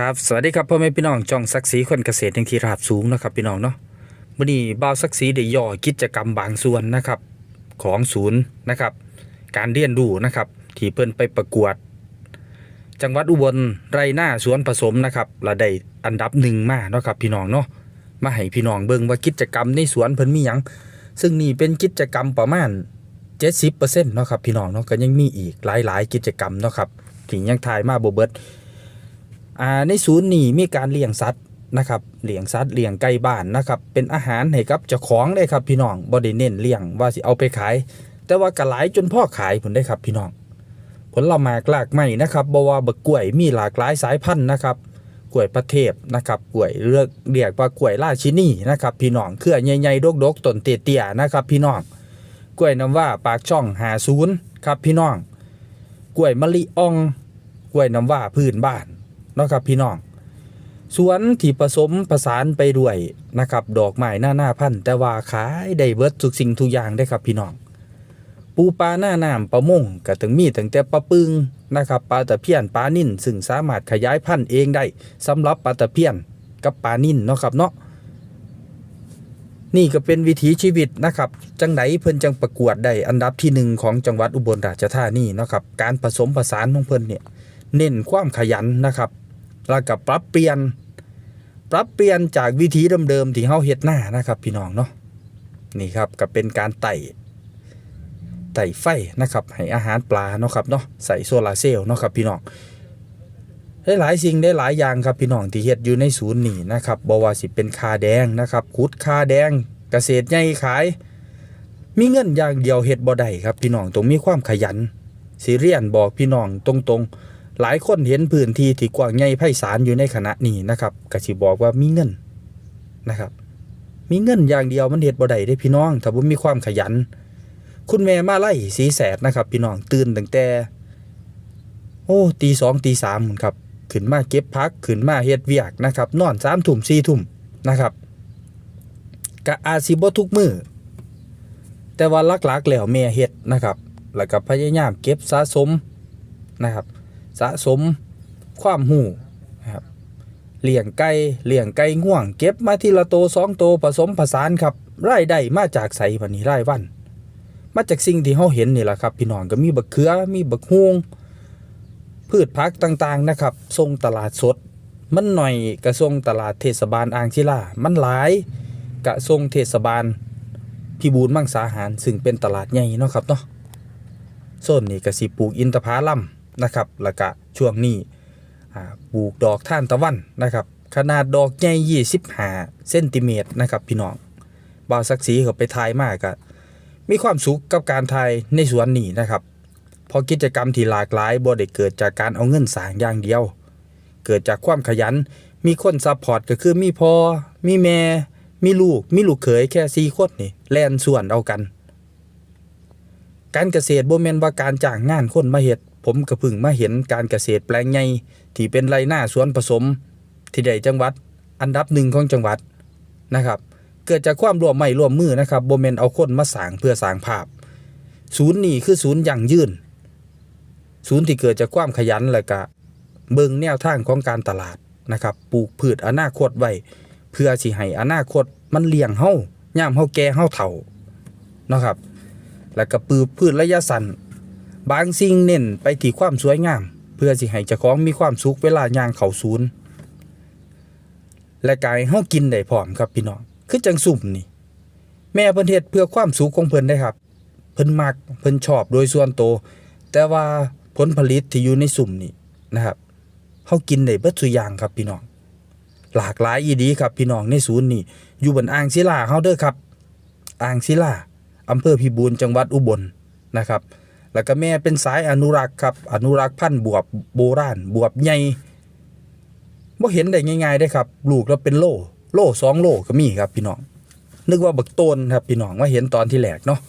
ครับสวัสดีครับพ่อแม่พี่น้องจ่องศักดิ์ศรีคนเกษตรย่างที่ราบสูงนะครับพี่น้องเนาะวันนี้บ่าวศักดิ์ศรีได้ย่อกิจกรรมบางส่วนนะครับของศูนย์นะครับ การเรียนรู้นะครับที่เพิ่นไปประกวด จังหวัดอุบลไรหน้าสวนผสมนะครับและได้อันดับหนึ่งมาเนาะครับพี่น้องเนาะมาให้พี่น้องเบิ่งว่ากิจกรรมในสวนเพิ่นมีหยังซึ่งนี่เป็นกิจกรรมประมาณ 70%เนาะครับพี่น้องเนาะก็ยังมีอีกหลายๆ กิจกรรมเนาะครับที่ยังถ่ายมาบ่เบิด อ่าในศูนย์นี่มีการเลี้ยงสัตว์นะครับเลี้ยงสัตว์เลี้ยงไก่บ้านนะครับเป็นอาหารให้กับเจ้าของเลยครับพี่น้องบ่ได้เน้นเลี้ยงว่าสิเอาไปขาย แต่ว่ากระหลายจนพ่อขายผลได้ครับพี่น้องผลไม้กลากไม้นะครับบว่าบักกล้วยมีหลากหลายสายพันธุ์นะครับกล้วยประเทศนะครับกล้วยเลือกเรียกว่ากล้วยราชินีนะครับพี่น้องเครือใหญ่ๆดกๆต้นเตี้ยๆนะครับพี่น้องกล้วยน้ำว่าปากช่อง50ครับพี่น้องกล้วยมะลิอ่องกล้วยน้ำว่าพื้นบ้าน เนาะครับพี่น้องสวนที่ผสมผสานไปด้วยนะครับดอกไม้หน้าหน้าพันธุ์แต่ว่าขายได้เบิดทุกสิ่งทุกอย่างได้ครับพี่น้อง ปูปลาหน้าน้ำปลามงก็ถึงมีตั้งแต่ปลาปึงนะครับปลาตะเพียนปลานิ่นซึ่งสามารถขยายพันธุ์เองได้สำหรับปลาตะเพียนกับปลานิ่นเนาะครับเนาะนี่ก็เป็นวิถีชีวิตนะครับ จังไหนเพิ่นจังประกวดได้อันดับที่หนึ่งของจังหวัดอุบลราชธานีเนาะครับ การผสมผสานของเพิ่นเนี่ยเน้นความขยันนะครับ แล้วก็ปรับเปลี่ยน ปรับเปลี่ยนจากวิธีเดิมๆที่เฮาเฮ็ดหน้านะครับ พี่น้องเนาะนี่ครับก็เป็นการไต่ไต่ไฟนะครับให้อาหารปลาเนาะครับเนาะใส่โซลาเซลล์เนาะครับพี่น้องได้หลายสิ่งได้หลายอย่างครับพี่น้องที่เฮ็ดอยู่ในศูนย์นี่นะครับบว่าสิเป็นคาแดงนะครับขุดคาแดงเกษตรใหญ่ขาย มีเงินอย่างเดียวเฮ็ดบ่ได้ครับพี่น้องต้องมีความขยันสิเรียนบอกพี่น้องตรงๆ หลายคนเห็นพื้นที่ที่กว้างใหญ่ไพศาลอยู่ในขณะนี้นะครับก็สิบอกว่ามีเงินนะครับ มีเงินอย่างเดียวมันเฮ็ดบ่ได้เด้พี่น้อง ถ้าบ่มีความขยัน คุณแม่มาไล่สีแสดนะครับ พี่น้องตื่นตั้งแต่ โอ้ตีสองตีสามครับขึ้นมาเก็บพักขึ้นมาเฮ็ดเวียกนะครับ นอนสามทุ่มสี่ทุ่มนะครับกะอาจสิบทุกมือแต่ว่าหลักๆแล้วแม่เฮ็ดนะครับ แล้วก็พยายามเก็บสะสมนะครับ สะสมความหูครับเลี้ยงไก่เลี้ยงไก่ง่วง เก็บมาทีละโตสองโตผสมผสานครับไรายได้มาจากใสวันนี้รายวัน มาจากสิ่งที่เราเห็นนี่แหละครับ พี่น้องก็มีบักเขือมีบักฮวงพืชพักต่างๆนะครับส่งตลาดสด มันหน่อยกระทรงตลาดเทศบาลอ่างศิลามันหลายกระทรงเทศบาลพิบูลมังสาหารซึ่งเป็นตลาดใหญ่เนาะครับเนาะโซนนี้ก็สิปลูกอินทผลัม นะครับแล้วก็ช่วงนี้ปลูกดอกท่านตะวันนะครับขนาดดอกใหญ่25เซนติเมตรนะครับพี่น้องบาวสักสีเขาไปทายมากก็มีความสุขกับการทายในสวนนี้นะครับเพราะกิจกรรมที่หลากหลายบ่ได้เกิดจากการเอาเงินสางอย่างเดียว เกิดจากความขยัน มีคนซัพพอร์ตก็คือมีพ่อมีแม่ มีลูก มีลูกเขยแค่สี่คนนี่แล่นส่วนเอากัน การเกษตรบ่แม่นว่าการจ้างงานคนมาเฮ็ด ผมก็เพิ่งมาเห็นการเกษตรแปลงใหญ่ที่เป็นไรหน้าสวนผสม ที่ได้จังหวัด อันดับหนึ่งของจังหวัดนะครับ เกิดจากความร่วมไม้ร่วมมือนะครับโบ่แม่นเอาคนมาสางเพื่อสางภาพ ศูนย์นี่คือศูนย์ยั่งยืน ศูนย์ที่เกิดจากความขยันและกะเบิงแนวทางของการตลาดนะครับปลูกพืชอนาคตไว้เพื่อสิให้อนาคตมันเลี้ยงเฮาย่ามเฮาแก่เฮาเฒ่านะครับ แล้วก็ปลูกพืชระยะสั้น บางสิ่งเน้นไปที่ความสวยงาม เพื่อสิให้เจ้าของมีความสุขเวลาย่างเข้าศูนย์และกายเฮากินได้พร้อมครับพี่น้องคือจังสุ่มนี่ แม่เพิ่นเฮ็ดเพื่อความสุขของเพิ่นได้ครับ เพิ่นมักเพิ่นชอบโดยส่วนตัวแต่ว่าผลผลิตที่อยู่ในสุ่มนี่นะครับเฮากินได้เบิดสุอย่างครับพี่น้องหลากหลายอีดีครับพี่น้องในศูนย์นี่ อยู่บนอ่างศิลาเฮาเด้อครับ อ่างศิลาอำเภอพิบูลจังหวัดอุบลนะครับ แล้วก็แม่เป็นสายอนุรักษ์ครับ อนุรักษ์พันธุ์บวบโบราณบวบใหญ่บ่เห็นได้ง่ายๆได้ครับ ลูกแล้วเป็นโลโลสองโลก็มีครับพี่น้อง นึกว่าบักต้นครับพี่น้องมาเห็นตอนที่แรกเนาะ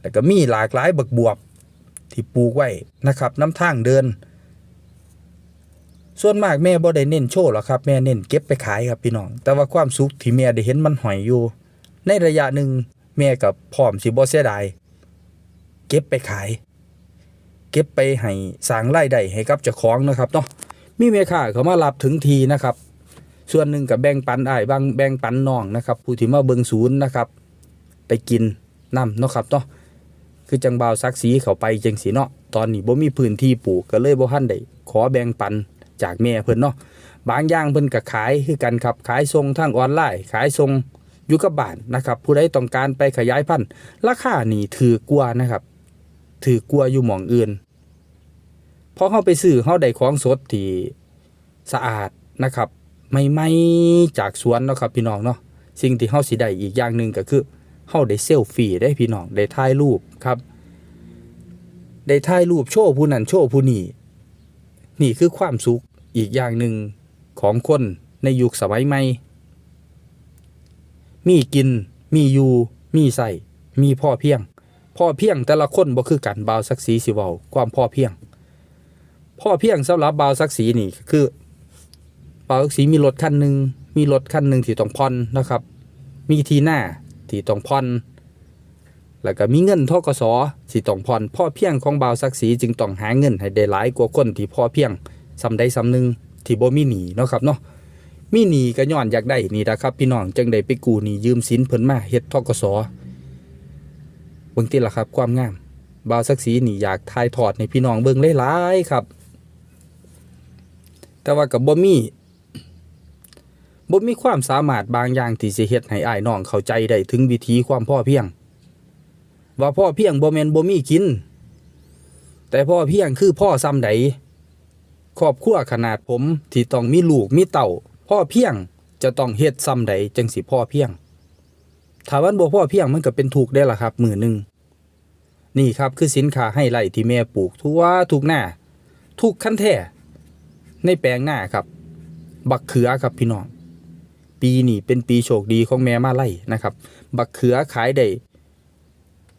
แล้วก็มีหลากหลายบักบวบที่ปลูกไว้นะครับ น้ำทางเดิน ส่วนมากแม่บ่ได้เน้นโชว์หรอกครับ แม่เน้นเก็บไปขายครับพี่น้อง แต่ว่าความสุขที่แม่ได้เห็นมันหอยอยู่ ในระยะหนึ่งแม่กับพร้อมสิบ่เสียดายเก็บไปขาย ก็บไปให้สร้างรายได้ให้กับเจ้าของนะครับเนาะมีแม่ค้าเขามารับถึงทีนะครับ ส่วนหนึ่งกับแบ่งปันอ้ายบางแบ่งปันน้องนะครับผู้ที่มาเบิงศูนย์นะครับไปกินน้ำเนาะครับเนาะคือจังบ่าวซักสีเขาไปจังสีเนาะตอนนี้บ่มีพื้นที่ปลูกก็เลยบ่ทันได้ขอแบ่งปันจากแม่เพิ่นเนาะบางอย่างเพิ่นก็ขายคือกันครับขายส่งทางออนไลน์ ขายส่งอยู่กับบ้านนะครับผู้ใดต้องการไปขยายพันธุ์ราคานี่ถือกว่านะครับถือกว่าอยู่หม่องอื่น พอเฮาไปซื้อเฮาได้ของสดที่สะอาดนะครับใหม่จากสวนเนาะครับพี่น้องเนาะสิ่งที่เฮาสิได้อีกอย่างหนึ่งก็คือเฮาได้เซลฟี่ได้พี่น้องได้ถ่ายรูปครับได้ถ่ายรูปโชว์ผู้นั้นโชว์ผู้นี้นี่คือความสุขอีกอย่างหนึ่งของคนในยุคสมัยใหม่มีกิน มีอยู่ มีใส่ มีพ่อเพียง พ่อเพียงแต่ละคนบ่คือกันบาวสักสีสิเว้าความพ่อเพียง พ่อเพียงสำหรับบาวสักสีนี่คือบาวสักสีมีรถคันหนึ่งมีรถคันหนึ่งที่ต้องผ่อนนะครับ มีทีหน้าที่ต้องผ่อนแล้วก็มีเงินทกสสิต้องผ่อนพ่อเพียงของบ่าวศักดิ์ศรีจึงต้องหาเงินให้ได้หลายกว่าคนที่พ่อเพียงสำใดสำหนึงที่บ่มีหนีเนาะครับเนาะมีหนีก็ย้อนอยากได้นี่นะครับ พี่น้องจึงได้ไปกู้หนียืมสินเพิ่นมาเฮ็ดทกสเบิ่งติล่ะครับ ความงามบ่าวศักดิ์ศรีนี่อยากถ่ายทอดให้พี่น้องเบิ่งหลายๆครับ แต่ว่าก็บ่มีบ่มีความสามารถบางอย่างที่สิเฮ็ดให้อ้ายน้องเข้าใจได้ถึงวิธีความพ่อเพียง ว่าพ่อเพียงบ่แม่นบ่มีกิน แต่พ่อเพียงคือพ่อซ้ำใดครอบครัวขนาดผมที่ต้องมีลูกมีเต่า พ่อเพียงจะต้องเฮ็ดซ้ำใดจังสิพ่อเพียงถ้าวันบ่พ่อเพียงมันก็เป็นทุกได้ล่ะครับมือหนึ่งนี่ครับคือสินค้าให้ไร่ที่แม่ปลูกทั่วทุกหน้าทุกขั้นแท้ ในแปลงหน้าครับ บักเขือครับพี่น้องปีนี้เป็นปีโชคดีของแม่มาไล่นะครับ บักเขือขายได้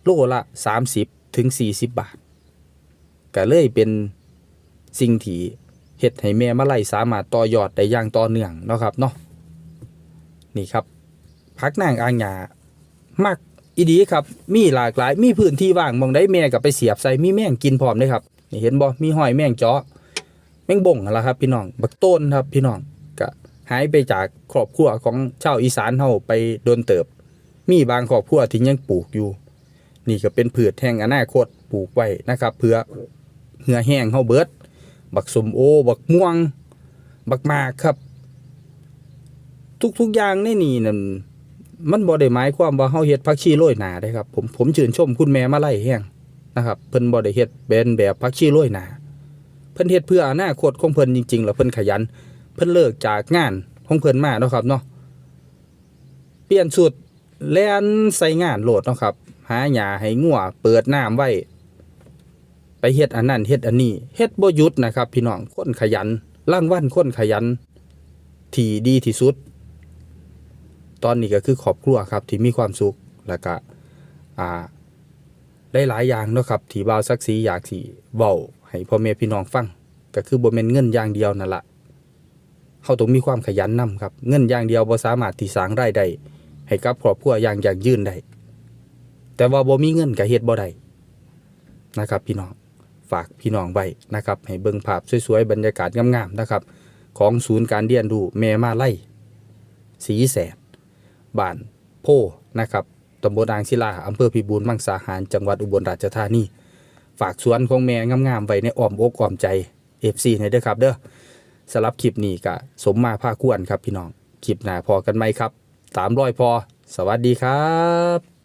โลละ 30ถึง40 บาทก็เลยเป็นสิ่งที่เฮ็ดให้แม่มาไล่สามารถต่อยอดได้อย่างต่อเนื่องเนาะครับเนาะนี่ครับพักนางอางหยามากอีดีครับ มีหลากหลาย มีพื้นที่ว่างมองได้แม่ก็ไปเสียบใส่มีแม่งกินพร้อมเลยครับนี่เห็นบ่มีหอยแม่งเจาะ แม่งบ่งนั่นล่ะครับพี่น้องบักต้นครับพี่น้องก็หายไปจากครอบครัวของชาวอีสานเฮาไปโดนเติบ มีบางครอบครัวที่ยังปลูกอยู่ นี่ก็เป็นพืชแห่งอนาคตปลูกไว้นะครับ เพื่อเหือแห้งเฮาเบิด บักสมโอ บักม่วง บักมากครับ ทุกๆอย่างในนี่นั่นมันบ่ได้หมายความว่าเฮาเฮ็ดผักชีโรยหนาได้ครับผมผมชื่นชมคุณแม่มาไล่แห้งนะครับเพิ่นบ่ได้เฮ็ดเป็นแบบผักชีโรยหนา เพิ่นเฮ็ดเพื่ออนาคตของเพิ่นจริงๆแล้วเพิ่นขยัน เพิ่นเลิกจากงานของเพิ่นมาเนาะครับเนาะเปลี่ยนสุดแล่นใส่งานโหลดเนาะครับ หาหญ้าให้งัวเปิดน้ำไว้ ไปเฮ็ดอันนั้นเฮ็ดอันนี้เฮ็ดบ่หยุดนะครับ พี่น้องคนขยันล่างวันคนขยัน ที่ดีที่สุด ตอนนี้ก็คือครอบครัวครับที่มีความสุขแล้วก็อ่าได้หลายอย่างเนาะครับที่บ่าวสักสีอยากสิเว้า ให้พ่อแม่พี่น้องฟังก็คือบ่แม่นเงินอย่างเดียวนั่นละเขาต้องมีความขยันนำครับ เงินอย่างเดียวบ่สามารถที่สร้างรายได้ให้กับครอบครัวอย่างอย่างยืนได้แต่ว่าบ่มีเงินก็เฮ็ดบ่ได้นะครับ พี่น้องฝากพี่น้องไว้นะครับ ให้เบิ่งภาพสวยๆบรรยากาศงามๆนะครับ ของศูนย์การเรียนรู้แม่มาไล่สีแสนบ้านโพนะครับตำบลอ่างศิลาอำเภอพิบูลมังสาหาร จังหวัดอุบลราชธานี ฝากสวนของแม่งามๆไว้ในอ้อมอกอ้อมใจ FC ในเด้อครับ เด้อสำหรับคลิปนี้ก็สมมาภาคควรครับพี่น้องคลิปหน้าพอกันไหมครับตามรอยพอ สวัสดีครับ